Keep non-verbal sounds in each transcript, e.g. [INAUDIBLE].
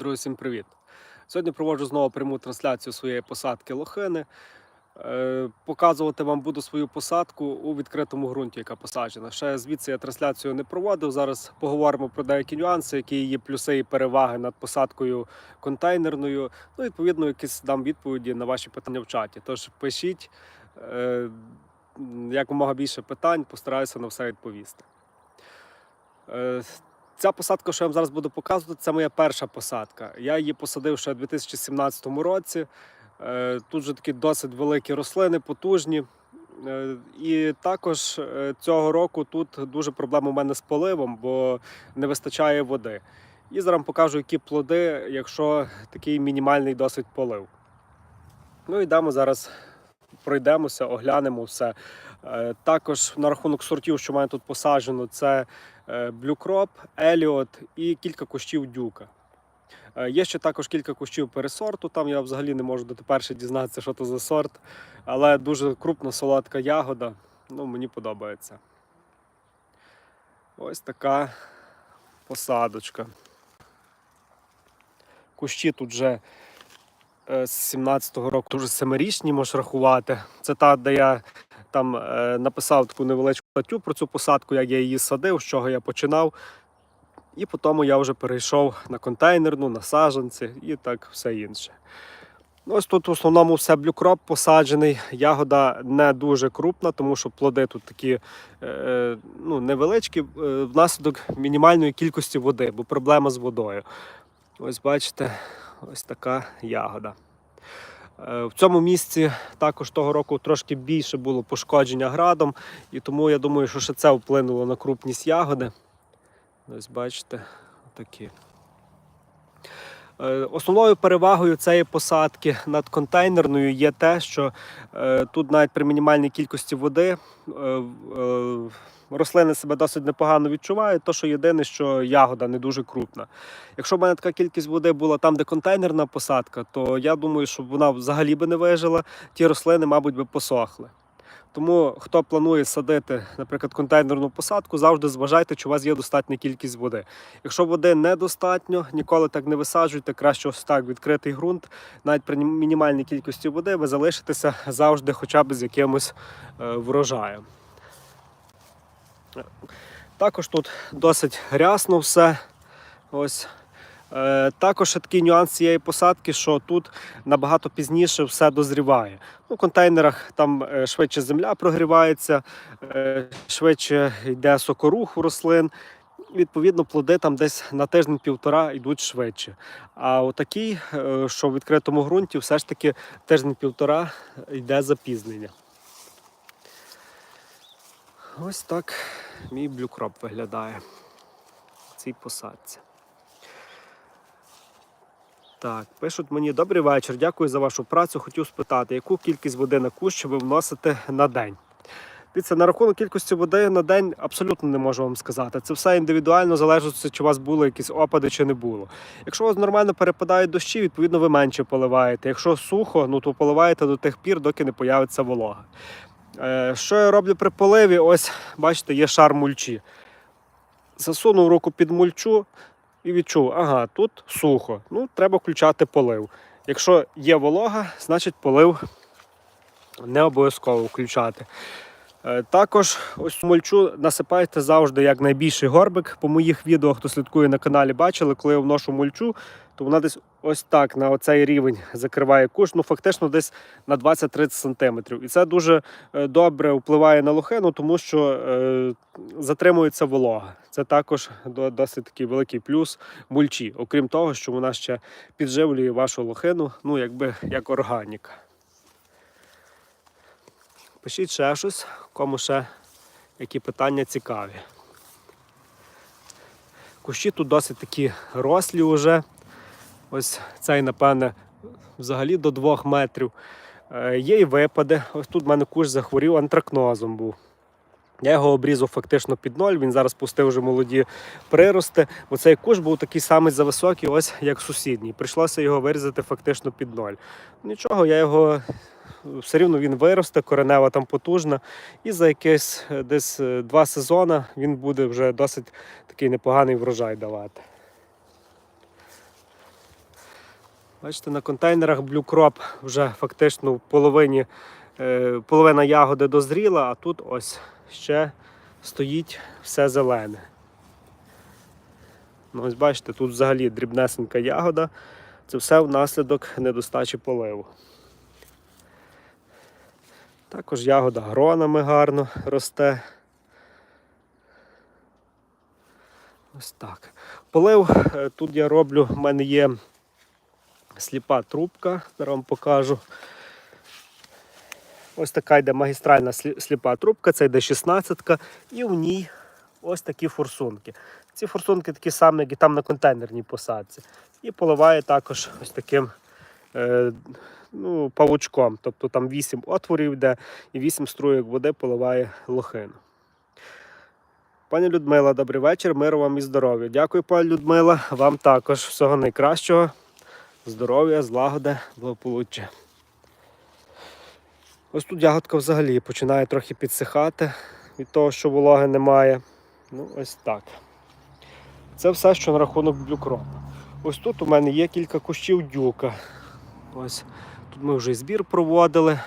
Друзі, всім привіт! Сьогодні проводжу знову пряму трансляцію своєї посадки лохини. Е, Показувати вам буду свою посадку у відкритому ґрунті, яка посаджена. Ще звідси я трансляцію не проводив. Зараз поговоримо про деякі нюанси, які її плюси і переваги над посадкою контейнерною. Ну, відповідно, якісь дам відповіді на ваші питання в чаті. Тож пишіть е, якомога більше питань, постараюся на все відповісти. Ця посадка, що я вам зараз буду показувати, це моя перша посадка. Я її посадив ще у 2017 році. Е, Тут вже такі досить великі рослини, потужні. Е, І також е, цього року тут дуже проблема у мене з поливом, бо не вистачає води. І зараз покажу, які плоди, якщо такий мінімальний досить полив. Ну йдемо зараз, пройдемося, оглянемо все. Також на рахунок сортів, що в мене тут посаджено, це е, Blue Crop, Elliot і кілька кущів дюка. Е, Є ще також кілька кущів пересорту. Там я взагалі не можу дотепер ще дізнатися, що це за сорт. Але дуже крупна солодка ягода. Ну, мені подобається. Ось така посадочка. Кущі тут вже е, з 17-го року дуже семирічні можеш рахувати. Це та, де я там е, написав таку невеличку статтю про цю посадку, як я її садив, з чого я починав. І потім я вже перейшов на контейнерну, на саджанці і так все інше. Ось тут в основному все блюкроп посаджений. Ягода не дуже крупна, тому що плоди тут такі е, ну, невеличкі, е, внаслідок мінімальної кількості води, бо проблема з водою. Ось бачите, ось така ягода. Е, В цьому місці також того року трошки більше було пошкодження градом, і тому я думаю, що ще це вплинуло на крупність ягоди. Ось бачите, такі. Е, Основною перевагою цієї посадки над контейнерною є те, що е, тут навіть при мінімальній кількості води е, рослини себе досить непогано відчувають, то що єдине, що ягода не дуже крупна. Якщо в мене така кількість води була там, де контейнерна посадка, то я думаю, що вона взагалі би не вижила, ті рослини, мабуть, би посохли. Тому хто планує садити, наприклад, контейнерну посадку, завжди зважайте, чи у вас є достатня кількість води. Якщо води недостатньо, ніколи так не висаджуйте, краще ось так відкритий ґрунт. Навіть при мінімальній кількості води ви залишитеся завжди хоча б з якимось е, врожаєм. Також тут досить рясно все. Ось. Е, Також такий нюанс цієї посадки, що тут набагато пізніше все дозріває. Ну, в контейнерах там е, швидше земля прогрівається, е, швидше йде сокорух у рослин. Відповідно, плоди там десь на тиждень-півтора йдуть швидше. А отакий, що в відкритому ґрунті, все ж таки тиждень-півтора йде запізнення. Ось так мій блюкроп виглядає в цій посадці. Так, пишуть мені добрий вечір. Дякую за вашу працю. Хотів спитати, яку кількість води на кущ ви вносите на день? Дивіться, на рахунок кількості води на день абсолютно не можу вам сказати. Це все індивідуально залежить, чи у вас були якісь опади, чи не було. Якщо у вас нормально перепадають дощі, відповідно ви менше поливаєте. Якщо сухо, ну то поливаєте до тих пір, доки не появиться волога. Е, Що я роблю при поливі? Ось, бачите, є шар мульчі. Засунув руку під мульчу, і відчув, ага, тут сухо. Ну, треба включати полив. Якщо є волога, значить полив не обов'язково включати. Е, Також ось мульчу насипайте завжди як найбільший горбик. По моїх відео, хто слідкує на каналі, бачили, коли я вношу мульчу, то вона десь ось так на оцей рівень закриває куш, ну фактично десь на 20-30 см. І це дуже е, добре впливає на лохину, тому що е, затримується волога. Це також досить такий великий плюс мульчі, окрім того, що вона ще підживлює вашу лохину, ну якби як органіка. Пишіть ще щось, кому ще які питання цікаві. Кущі тут досить такі рослі вже. Ось цей, напевне, взагалі до 2 метрів. Е, Є і випади. Ось тут в мене кущ захворів антракнозом був. Я його обрізав фактично під ноль, він зараз пустив вже молоді прирости. Бо цей кущ був такий самий зависокий, ось як сусідній. Прийшлося його вирізати фактично під ноль. Нічого, я його все рівно він виросте, коренева там потужна. І за якесь е, десь е, два сезони він буде вже досить такий непоганий врожай давати. Бачите, на контейнерах Blue Crop вже фактично в половині, е, половина ягоди дозріла, а тут ось ще стоїть все зелене. Ну, ось бачите, тут взагалі дрібнесенька ягода. Це все внаслідок недостачі поливу. Також ягода гронами гарно росте. Ось так. Полив е, тут я роблю, в мене є сліпа трубка, зараз вам покажу. Ось така йде магістральна сліпа трубка, це йде 16-ка, і в ній ось такі форсунки. Ці форсунки такі самі, як і там на контейнерній посадці. І поливає також ось таким е, ну, павучком. Тобто там 8 отворів йде і 8 струєк води поливає лохину. Пані Людмила, добрий вечір, миру вам і здоров'я. Дякую, пані Людмила. Вам також всього найкращого. Здоров'я, злагоди, благополуччя. Ось тут ягодка взагалі починає трохи підсихати від того, що вологи немає. Ну, ось так. Це все, що на рахунок блюкропа. Ось тут у мене є кілька кущів дюка. Ось тут ми вже збір проводили.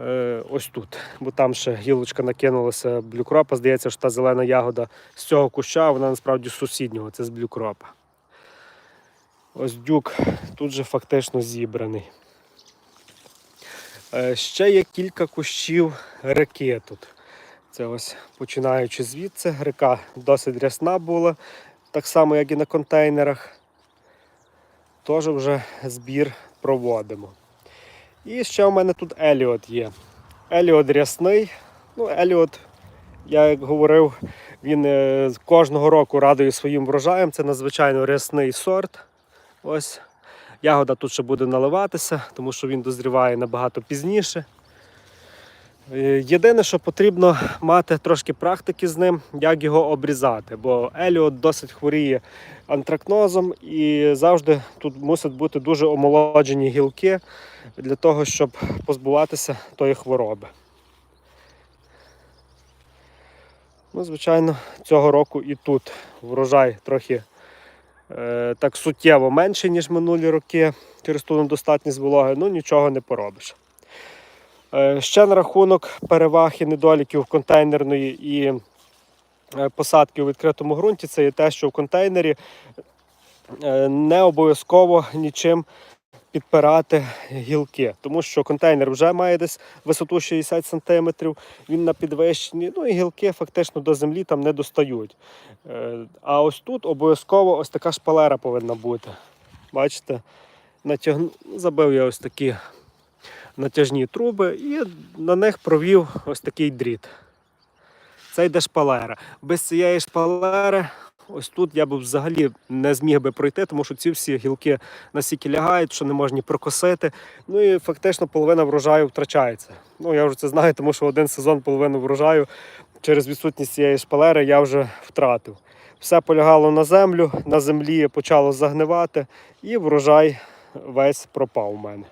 Е, ось тут. Бо там ще гілочка накинулася блюкропа. Здається, що та зелена ягода з цього куща, вона насправді з сусіднього, це з блюкропа. Ось дюк тут же фактично зібраний. Е, Ще є кілька кущів реки тут. Це ось починаючи звідси, река досить рясна була, так само, як і на контейнерах. Теж вже збір проводимо. І ще у мене тут Еліот є. Еліот рясний. Ну, Еліот, я як говорив, він е, кожного року радує своїм врожаєм. Це надзвичайно рясний сорт. Ось. Ягода тут ще буде наливатися, тому що він дозріває набагато пізніше. Е, Єдине, що потрібно мати трошки практики з ним, як його обрізати, бо Еліот досить хворіє антракнозом і завжди тут мусять бути дуже омолоджені гілки для того, щоб позбуватися тої хвороби. Ну, звичайно, цього року і тут врожай трохи так суттєво менше, ніж минулі роки через ту недостатність вологи, ну нічого не поробиш. Е, Ще на рахунок переваг і недоліків контейнерної і е, посадки у відкритому ґрунті, це є те, що в контейнері е, не обов'язково нічим підпирати гілки, тому що контейнер вже має десь висоту 60 см, він на підвищенні, ну і гілки фактично до землі там не достають. Е, А ось тут обов'язково ось така шпалера повинна бути. Бачите, натягну... забив я ось такі натяжні труби і на них провів ось такий дріт. Це йде шпалера. Без цієї шпалери, ось тут я б взагалі не зміг би пройти, тому що ці всі гілки настільки лягають, що не можна прокосити. Ну і фактично половина врожаю втрачається. Ну я вже це знаю, тому що один сезон половину врожаю через відсутність цієї шпалери я вже втратив. Все полягало на землю, на землі почало загнивати, і врожай весь пропав у мене.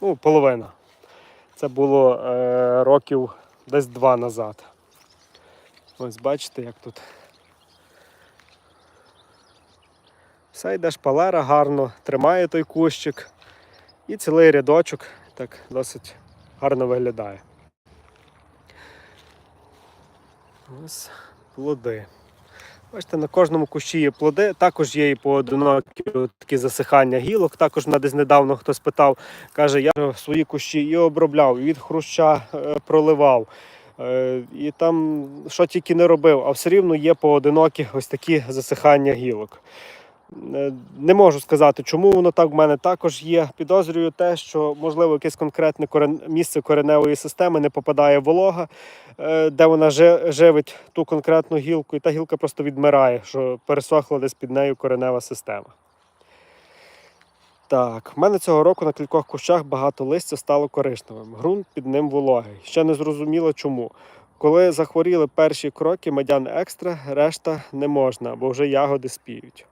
Ну, половина. Це було е, років десь два назад. Ось бачите, як тут. Все йде шпалера гарно, тримає той кущик. І цілий рядочок так досить гарно виглядає. Ось плоди. Бачите, на кожному кущі є плоди, також є і поодинокі такі засихання гілок. Також мене десь недавно хтось питав, каже, я свої кущі і обробляв, і від хруща е, проливав. Е, і там що тільки не робив, а все рівно є поодинокі ось такі засихання гілок. Е, Не можу сказати, чому воно так в мене також є. Підозрюю те, що можливо якесь конкретне місце кореневої системи не попадає волога, е, де вона живить ту конкретну гілку, і та гілка просто відмирає, що пересохла десь під нею коренева система. Так, в мене цього року на кількох кущах багато листя стало коричневим. Ґрунт під ним вологий. Ще не зрозуміло чому. Коли захворіли перші кроки, медян екстра, решта не можна, бо вже ягоди спіють.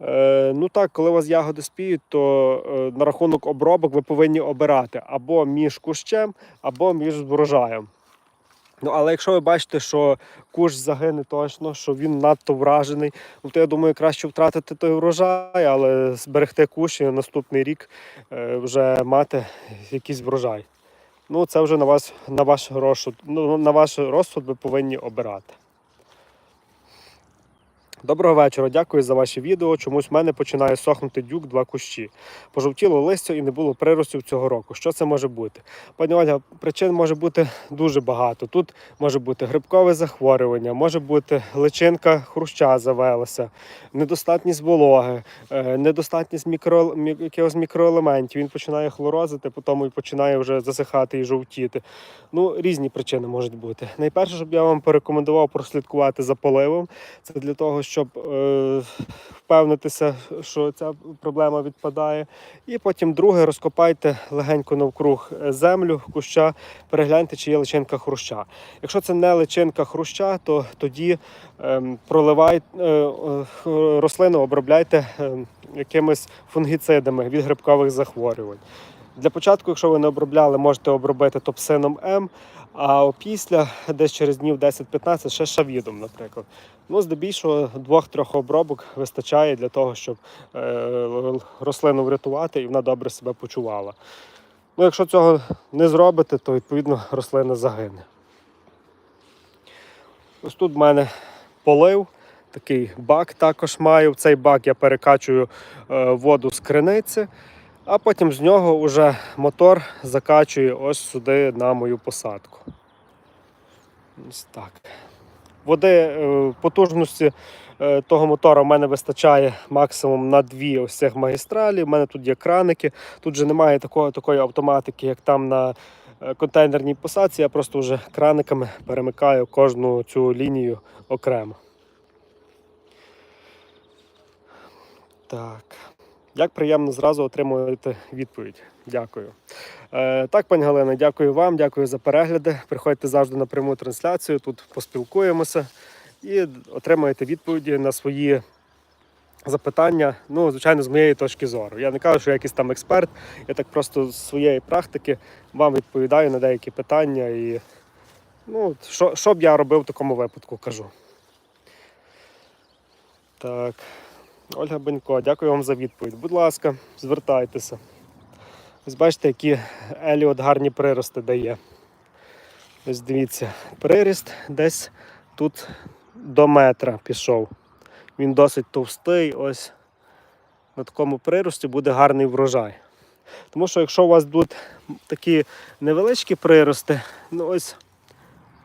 Е, ну так, коли у вас ягоди спіють, то е, на рахунок обробок ви повинні обирати або між кущем, або між врожаєм. Ну, але якщо ви бачите, що кущ загине точно, що він надто вражений, ну, то я думаю, краще втратити той врожай, але зберегти кущ і на наступний рік е, вже мати якийсь врожай. Ну, це вже на вас, на ваш розсуд, ну, на ваш розсуд ви повинні обирати. Доброго вечора, дякую за ваші відео. Чомусь в мене починає сохнути дюк два кущі. Пожовтіло листя і не було приростів цього року. Що це може бути? Пані Ольга, причин може бути дуже багато. Тут може бути грибкове захворювання, може бути личинка хруща завелася, недостатність вологи, е, недостатність мікро, якихось мікроелементів. Він починає хлорозити, потім і починає вже засихати і жовтіти. Ну, різні причини можуть бути. Найперше, щоб я вам порекомендував прослідкувати за поливом. Це для того, щоб е, впевнитися, що ця проблема відпадає. І потім друге, розкопайте легенько навкруг е, землю, куща, перегляньте, чи є личинка хруща. Якщо це не личинка хруща, то тоді ем, проливайте е, е, рослину, обробляйте ем, якимись фунгіцидами від грибкових захворювань. Для початку, якщо ви не обробляли, можете обробити топсином М, а опісля, десь через днів 10-15, ще шавідом, наприклад. Ну, здебільшого двох-трьох обробок вистачає для того, щоб е, рослину врятувати і вона добре себе почувала. Ну, якщо цього не зробите, то відповідно рослина загине. Ось тут в мене полив, такий бак також маю. В цей бак я перекачую е, воду з криниці, а потім з нього вже мотор закачує ось сюди на мою посадку. Ось так. Води е, потужності е, того мотора в мене вистачає максимум на дві ось цих магістралі. У мене тут є краники. Тут же немає такої, такої автоматики, як там на е, контейнерній посадці. Я просто вже краниками перемикаю кожну цю лінію окремо. Так. Як приємно зразу отримувати відповідь. Дякую. Е, так, пані Галина, дякую вам, дякую за перегляди. Приходьте завжди на пряму трансляцію, тут поспілкуємося і отримаєте відповіді на свої запитання. Ну, звичайно, з моєї точки зору. Я не кажу, що я якийсь там експерт, я так просто з своєї практики вам відповідаю на деякі питання і ну, що, що б я робив в такому випадку, кажу. Так. Ольга Бенько, дякую вам за відповідь. Будь ласка, звертайтеся. Ось бачите, які Еліот гарні прирости дає. Ось дивіться, приріст десь тут до метра пішов. Він досить товстий, ось на такому прирості буде гарний врожай. Тому що якщо у вас будуть такі невеличкі прирости, ну ось,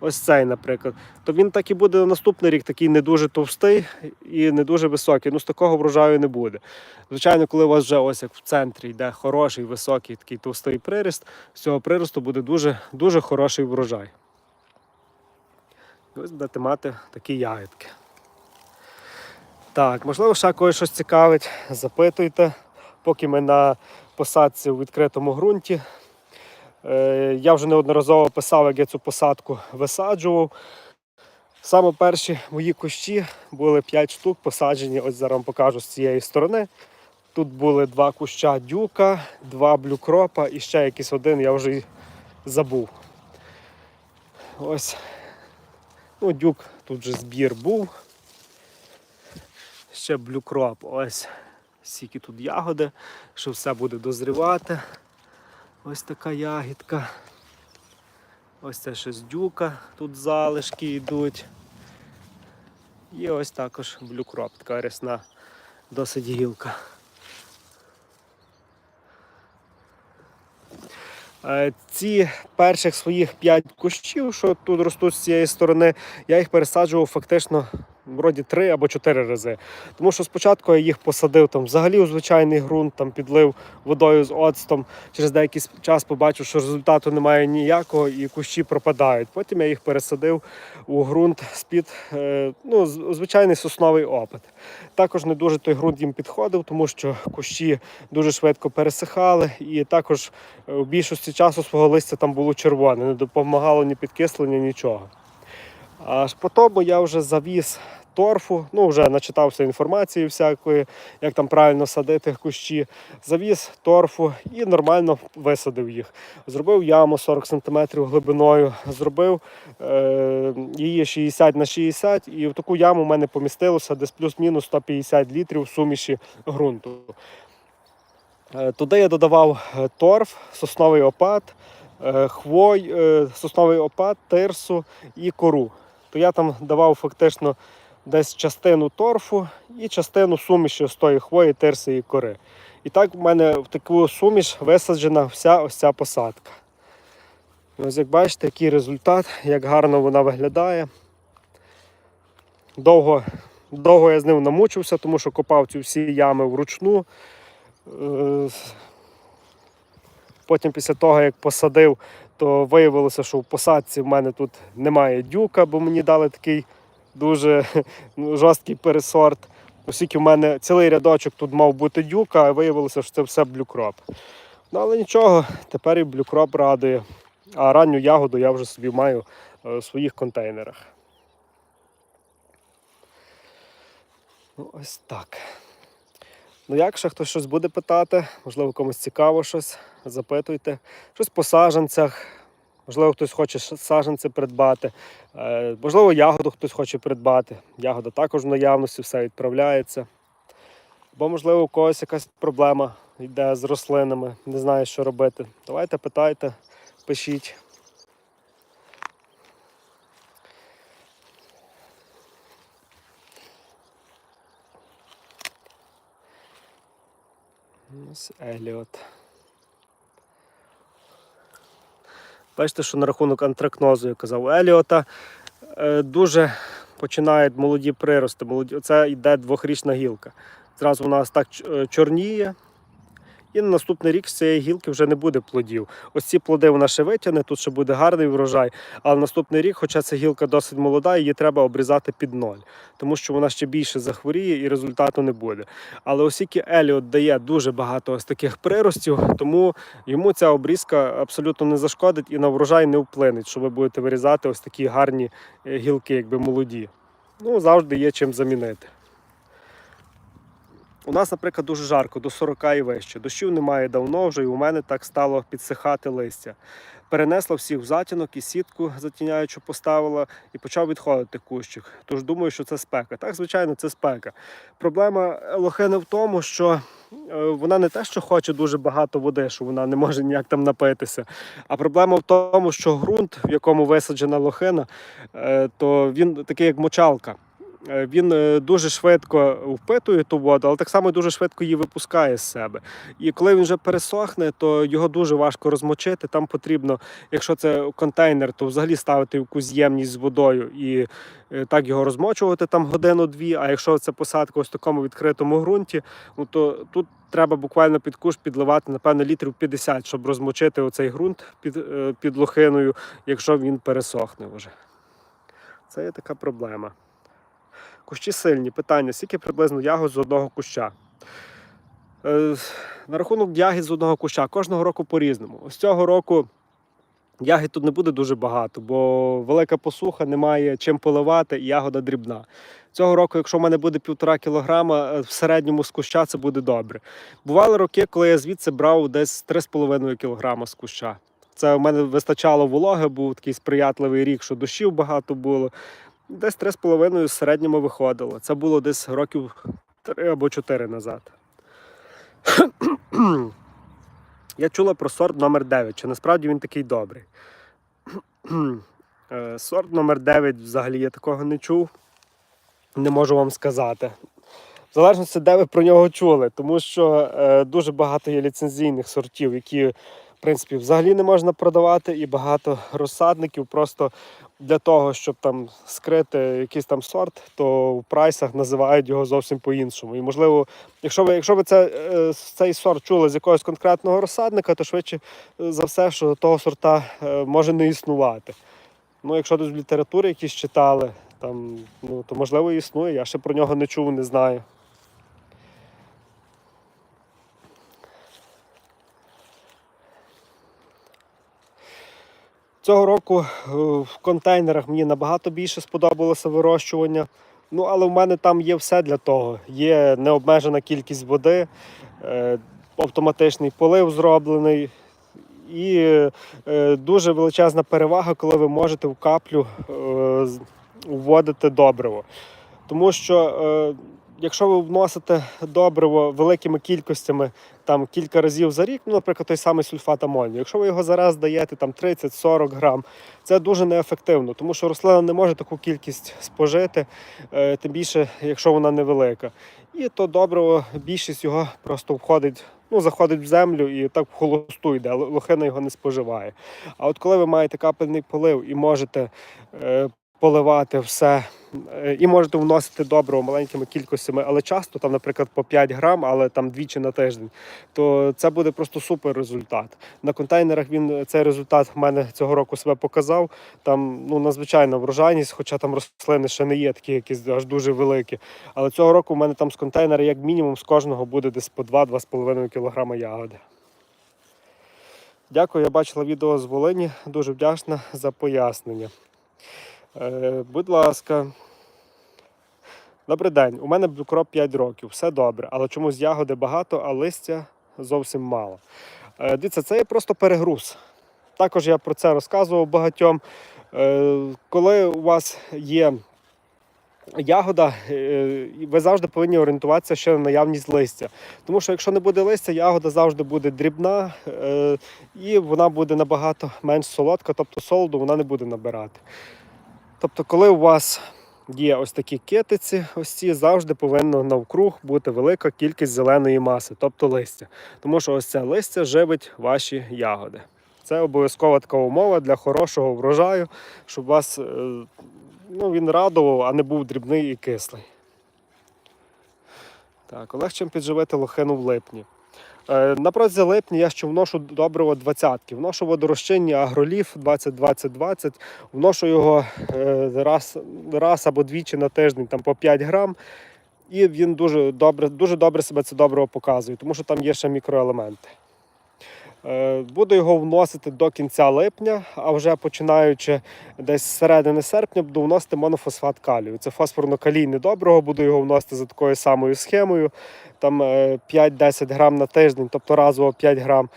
ось цей, наприклад, то він так і буде на наступний рік такий не дуже товстий і не дуже високий. Ну, з такого врожаю не буде. Звичайно, коли у вас вже ось як в центрі йде хороший, високий такий товстий приріст, з цього приросту буде дуже, дуже хороший врожай. Ось будете мати такі ягідки. Так, можливо, ще когось щось цікавить, запитуйте, поки ми на посадці у відкритому ґрунті. Е, Я вже неодноразово писав, як я цю посадку висаджував. Саме перші мої кущі були 5 штук посаджені, ось зараз вам покажу з цієї сторони. Тут були два куща дюка, два блюкропа і ще якийсь один, я вже забув. Ось. Ну, дюк, тут же збір був. Ще блюкроп. Ось скільки тут ягоди, що все буде дозрівати. Ось така ягідка. Ось це ще з дюка, тут залишки йдуть. І ось також блюкроп, така рясна досить гілка. Е, Ці перших своїх 5 кущів, що тут ростуть з цієї сторони, я їх пересаджував фактично вроді 3 або 4 рази. Тому що спочатку я їх посадив там взагалі у звичайний ґрунт, там підлив водою з оцтом. Через деякий час побачив, що результату немає ніякого і кущі пропадають. Потім я їх пересадив у ґрунт з-під е, ну, звичайний сосновий опит. Також не дуже той ґрунт їм підходив, тому що кущі дуже швидко пересихали, і також е, у більшості часу свого листя там було червоне, не допомагало ні підкислення, нічого. Аж по тому я вже завіз торфу, ну вже начитався інформації всякої, як там правильно садити кущі, завіз торфу і нормально висадив їх. Зробив яму 40 см глибиною, зробив е, її 60 на 60 і в таку яму в мене помістилося десь плюс-мінус 150 літрів суміші ґрунту. Е, Туди я додавав е, торф, сосновий опад, е, хвой, сосновий опад, тирсу і кору. То я там давав фактично десь частину торфу і частину суміші з тої хвої, тирси і кори. І так в мене в таку суміш висаджена вся ось ця посадка. Ось як бачите, який результат, як гарно вона виглядає. Довго, довго я з ним намучився, тому що копав ці всі ями вручну. Е, Потім після того, як посадив, то виявилося, що в посадці в мене тут немає дюка, бо мені дали такий дуже [LAUGHS] ну, жорсткий пересорт. Оскільки в мене цілий рядочок тут мав бути дюка, а виявилося, що це все блюкроп. Ну, але нічого, тепер і блюкроп радує. А ранню ягоду я вже собі маю е, в своїх контейнерах. Ну, ось так. Ну, як ще хтось щось буде питати, можливо, комусь цікаво щось, запитуйте. Щось по саджанцях, можливо, хтось хоче саджанці придбати, е, можливо, ягоду хтось хоче придбати. Ягода також в наявності, все відправляється. Бо, можливо, у когось якась проблема йде з рослинами, не знає, що робити. Давайте питайте, пишіть. Ось Еліот. Бачите, що на рахунок антракнозу я казав Еліота е, дуже починають молоді прирости. Це йде двохрічна гілка. Зразу вона так е, чорніє. І на наступний рік з цієї гілки вже не буде плодів. Ось ці плоди вона ще витягне, тут ще буде гарний врожай. Але наступний рік, хоча ця гілка досить молода, її треба обрізати під ноль, тому що вона ще більше захворіє і результату не буде. Але оскільки Еліот дає дуже багато ось таких приростів, тому йому ця обрізка абсолютно не зашкодить і на врожай не вплине, що ви будете вирізати ось такі гарні е, гілки, якби молоді. Ну, завжди є чим замінити. У нас, наприклад, дуже жарко, до 40 і вище. Дощів немає давно вже, і у мене так стало підсихати листя. Перенесла всіх в затінок і сітку затіняючу поставила і почав відходити кущик. Тож думаю, що це спека. Так, звичайно, це спека. Проблема лохини в тому, що е, вона не те, що хоче дуже багато води, що вона не може ніяк там напитися. А проблема в тому, що ґрунт, в якому висаджена лохина, е, то він такий, як мочалка. Е, Він е, дуже швидко впитує ту воду, але так само дуже швидко її випускає з себе. І коли він вже пересохне, то його дуже важко розмочити. Там потрібно, якщо це контейнер, то взагалі ставити якусь ємність з водою і е, так його розмочувати там годину-дві. А якщо це посадка ось такому відкритому ґрунті, ну то тут треба буквально під куш підливати, напевно, літрів 50, щоб розмочити оцей ґрунт під, під лохиною, якщо він пересохне вже. Це є така проблема. Кущі сильні. Питання: скільки приблизно ягод з одного куща? Е, на рахунок ягід з одного куща кожного року по-різному. Ось цього року ягід тут не буде дуже багато, бо велика посуха, немає чим поливати, і ягода дрібна. Цього року, якщо в мене буде півтора кілограма, е, в середньому з куща це буде добре. Бували роки, коли я звідси брав десь 3,5 кілограма з куща. Це в мене вистачало вологи, був такий сприятливий рік, що дощів багато було. Десь 3,5 в середньому виходило. Це було десь років 3 або 4 назад. [CLEARS THROAT] Я чула про сорт номер 9 чи насправді він такий добрий. [CLEARS THROAT] Е, Сорт номер 9 взагалі я такого не чув. Не можу вам сказати. В залежності, де ви про нього чули, тому що е, дуже багато є ліцензійних сортів, які, в принципі, взагалі не можна продавати, і багато розсадників просто для того, щоб там скрити якийсь там сорт, то в прайсах називають його зовсім по-іншому. І можливо, якщо ви, якщо ви це, е, цей сорт чули з якогось конкретного розсадника, то швидше е, за все, що того сорта е, може не існувати. Ну, якщо десь в літературі якісь читали, там, ну, то можливо і існує. Я ще про нього не чув, не знаю. Цього року е, в контейнерах мені набагато більше сподобалося вирощування. Ну, але в мене там є все для того. Є необмежена кількість води, е, автоматичний полив зроблений. І е, дуже величезна перевага, коли ви можете в каплю вводити добриво. Тому що якщо ви вносите добриво великими кількостями, там кілька разів за рік, ну, наприклад, той самий сульфат амонію, якщо ви його зараз даєте там 30-40 грам, це дуже неефективно, тому що рослина не може таку кількість спожити, е, тим більше, якщо вона невелика. І то добриво, більшість його просто входить, ну, заходить в землю і так в холосту йде, лохина його не споживає. А от коли ви маєте капельний полив і можете е, поливати все, е, і можете вносити добриво маленькими кількостями, але часто, там, наприклад, по 5 грам, але там двічі на тиждень, то це буде просто супер результат. На контейнерах він цей результат в мене цього року себе показав. Там ну, надзвичайна врожайність, хоча там рослини ще не є такі якісь аж дуже великі. Але цього року в мене там з контейнера, як мінімум, з кожного буде десь по 2-2,5 кг ягоди. Дякую, я бачила відео з Волині. Дуже вдячна за пояснення. Е, будь ласка. Добрий день. У мене бюкроп 5 років, все добре, але чомусь ягоди багато, а листя зовсім мало. Е, дивіться, це є просто перегруз. Також я про це розказував багатьом. Е, коли у вас є ягода, ви завжди повинні орієнтуватися ще на наявність листя. Тому що якщо не буде листя, ягода завжди буде дрібна і вона буде набагато менш солодка, тобто солоду вона не буде набирати. Тобто, коли у вас є ось такі китиці, ось ці завжди повинно навкруг бути велика кількість зеленої маси, тобто листя. Тому що ось це листя живить ваші ягоди. Це обов'язкова така умова для хорошого врожаю, щоб вас е, ну, він радував, а не був дрібний і кислий. Так, Олег підживити лохину в липні. Е, На протязі липня я ще вношу добриво 20 Вношу водорозчинні агроліф 20-20-20. Вношу його е, раз, раз або двічі на тиждень, там по 5 грам. І він дуже добре, дуже добре себе це добриво показує, тому що там є ще мікроелементи. Е, Буду його вносити до кінця липня, а вже починаючи десь з середини серпня, буду вносити монофосфат калію. Це фосфорно-калійне добриво, буду його вносити за такою самою схемою. Там е, 5-10 грам на тиждень, тобто разово 5 грам.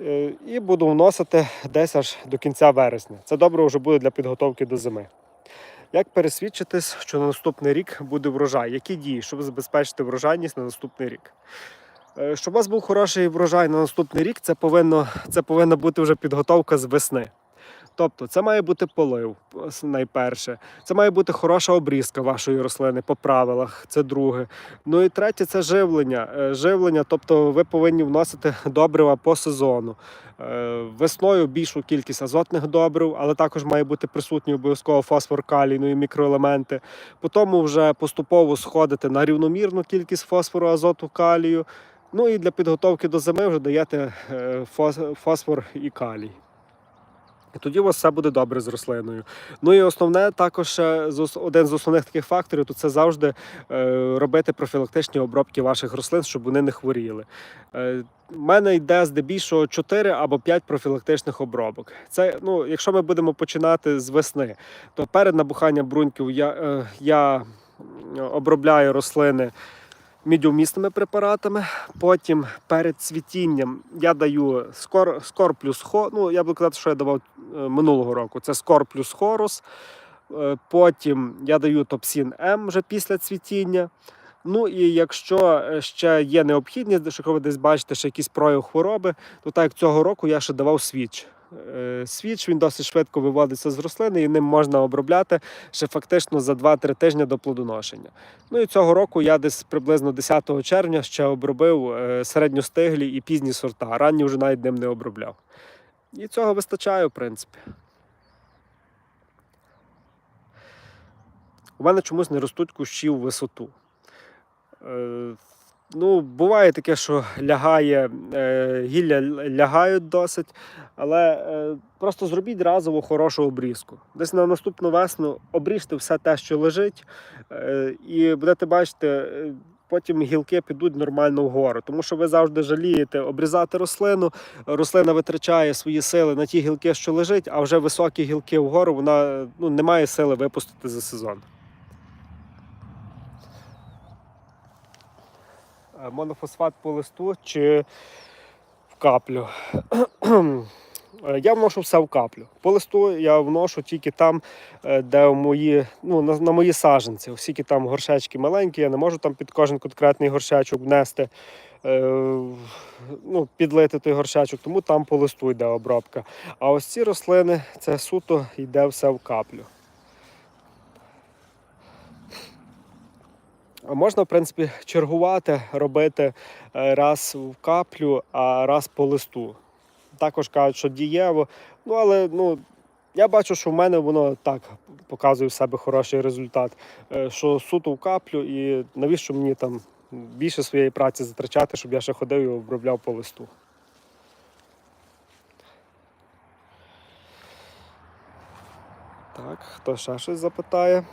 Е, І буду вносити десь аж до кінця вересня. Це добре вже буде для підготовки до зими. Як пересвідчитись, що на наступний рік буде врожай? Які дії, щоб забезпечити врожайність на наступний рік? Е, Щоб у вас був хороший врожай на наступний рік, це, повинно, це повинна бути вже підготовка з весни. Тобто це має бути полив найперше. Це має бути хороша обрізка вашої рослини по правилах. Це друге. Ну і третє це живлення. Е, Живлення, тобто ви повинні вносити добрива по сезону. Е, Весною більшу кількість азотних добрив, але також має бути присутній обов'язково фосфор, калій, ну і мікроелементи. Потім вже поступово сходити на рівномірну кількість фосфору, азоту, калію. Ну і для підготовки до зими вже даєте е, фосфор і калій. І тоді у вас все буде добре з рослиною. Ну і основне також ос- один з основних таких факторів то це завжди е, робити профілактичні обробки ваших рослин, щоб вони не хворіли. Е, у мене йде здебільшого 4 або 5 профілактичних обробок. Це, ну, якщо ми будемо починати з весни, то перед набуханням бруньків я, е, я обробляю рослини мідіумісними препаратами. Потім перед цвітінням я даю скор, скор плюс хо. Ну, я буду казати, що я давав е, минулого року. Це скор плюс хорус. Е, Потім я даю топсін М вже після цвітіння. Ну і якщо е, ще є необхідність, якщо ви десь бачите ще якийсь прояв хвороби, то так як цього року я ще давав свіч. Е, Свіч він досить швидко виводиться з рослини і ним можна обробляти ще фактично за 2-3 тижні до плодоношення. Ну і цього року я десь приблизно 10 червня ще обробив е, середньостиглі і пізні сорта. Ранні вже навіть ним не обробляв. І цього вистачає, в принципі. У мене чомусь не ростуть кущі в висоту. Ну, буває таке, що лягає, е, гілля лягають досить, але е, просто зробіть разово хорошу обрізку. Десь на наступну весну обріжте все те, що лежить, е, і будете бачити, е, потім гілки підуть нормально вгору. Тому що ви завжди жалієте обрізати рослину. Рослина витрачає свої сили на ті гілки, що лежить, а вже високі гілки вгору вона ну, не має сили випустити за сезон. Монофосфат по листу чи в каплю. Е, Я вношу все в каплю. По листу я вношу тільки там, е, де мої, ну, на, на мої саженці. Оскільки там горшечки маленькі, я не можу там під кожен конкретний горшечок внести, е, ну, підлити той горшечок, тому там по листу йде обробка. А ось ці рослини це суто йде все в каплю. Можна, в принципі, чергувати, робити е, раз в каплю, а раз по листу. Також кажуть, що дієво. Ну, але ну, я бачу, що в мене воно так показує в себе хороший результат. е, Що суто в каплю, і навіщо мені там більше своєї праці затрачати, щоб я ще ходив і обробляв по листу. Так, хто ще щось запитає?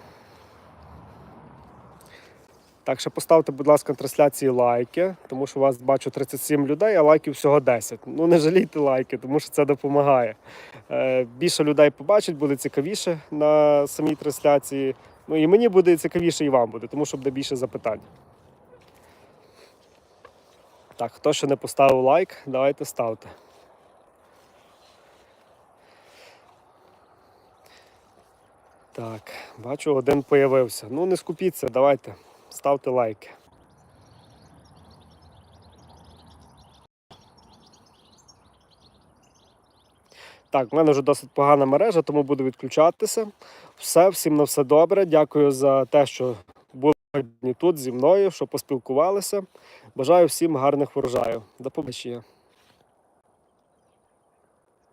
Так, ще поставте, будь ласка, трансляції лайки, тому що у вас бачу 37 людей, а лайків всього 10. Ну не жалійте лайки, тому що це допомагає. Е, більше людей побачить, буде цікавіше на самій трансляції. Ну і мені буде цікавіше, і вам буде, тому що буде більше запитань. Так, хто ще не поставив лайк, давайте ставте. Так, бачу, один появився. Ну не скупіться, давайте, ставте лайки. Так, в мене вже досить погана мережа, тому буду відключатися. Все, всім на все добре. Дякую за те, що були сьогодні тут зі мною, що поспілкувалися. Бажаю всім гарних врожаю. До побачення.